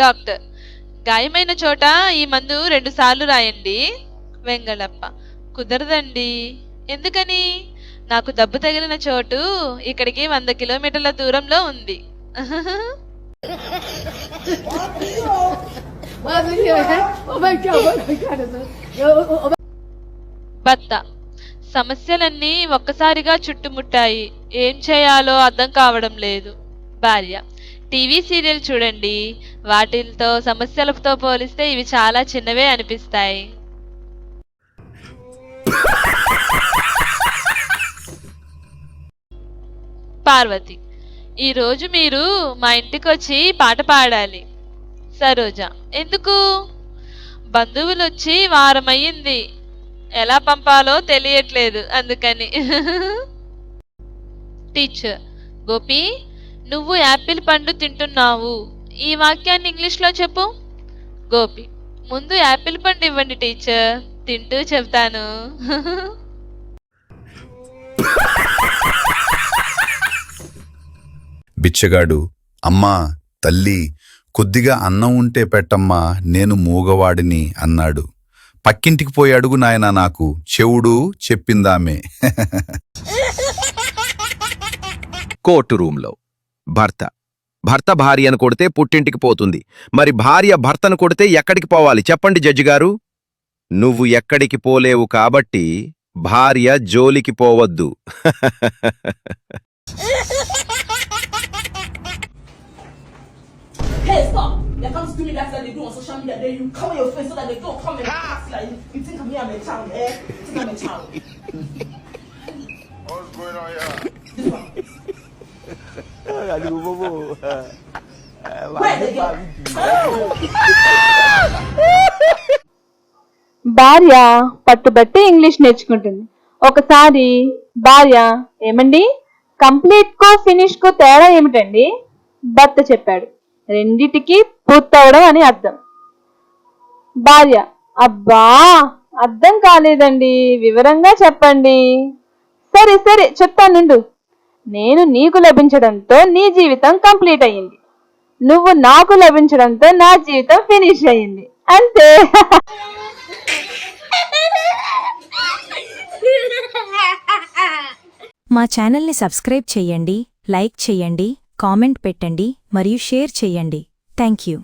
Doctor. గాయమైన చోట ఈ మందు రెండు సార్లు రాయండి. వెంగళప్ప. కుదరదండి. ఎందుకని? నాకు దెబ్బ తగిలిన చోటు ఇక్కడికి వంద కిలోమీటర్ల దూరంలో ఉంది. భర్త సమస్యలన్నీ ఒక్కసారిగా చుట్టుముట్టాయి. ఏం చేయాలో అర్థం కావడం లేదు. భార్య టీవీ సీరియల్ చూడండి. వాటితో సమస్యలతో పోలిస్తే ఇవి చాలా చిన్నవే అనిపిస్తాయి. పార్వతి ఈరోజు మీరు మా ఇంటికి వచ్చి పాట పాడాలి. సరోజ ఎందుకు? బంధువులు వచ్చి వారం అయ్యింది ఎలా పంపాలో తెలియట్లేదు అందుకని. టీచర్ గోపి నువ్వు యాపిల్ పండు తింటున్నావు. ఈ వాక్యాన్ని ఇంగ్లీష్లో చెప్పు. గోపి ముందు యాపిల్ పండు ఇవ్వండి టీచర్. తింటూ చెప్తాను బిచ్చగాడు అమ్మా తల్లి కొద్దిగా అన్నం ఉంటే పెట్టమ్మా నేను మూగవాడిని అన్నాడు. పక్కింటికి పోయి అడుగు నాయనా నాకు చెవుడు చెప్పిందామే. కోర్టు రూంలో భర్త. భర్త భార్యను కొడితే పుట్టింటికి పోతుంది. మరి భార్య భర్తను కొడితే ఎక్కడికి పోవాలి? చెప్పండి జడ్జిగారు నువ్వు ఎక్కడికి పోలేవు కాబట్టి భార్య జోలికి పోవద్దు. Where they get? భార్య పట్టుబట్టి ఇంగ్లీష్ నేర్చుకుంటుంది. ఒకసారి భార్య ఏమండి? కంప్లీట్కు ఫినిష్కు తేడా ఏమిటండి? భర్త చెప్పాడు. రెండిటికి పూర్తవడం అని అర్థం. భార్య అబ్బా అర్థం కాలేదండి. వివరంగా చెప్పండి. సరే సరే చెప్తానుండు నేను నీకు లభించడంతో నీ జీవితం కంప్లీట్ అయ్యింది. నువ్వు నాకు లభించడంతో నా జీవితం ఫినిష్ అయ్యింది. అంతే. మా ఛానల్ని సబ్స్క్రైబ్ చెయ్యండి లైక్ చెయ్యండి కామెంట్ పెట్టండి మరియు షేర్ చెయ్యండి థ్యాంక్ యూ.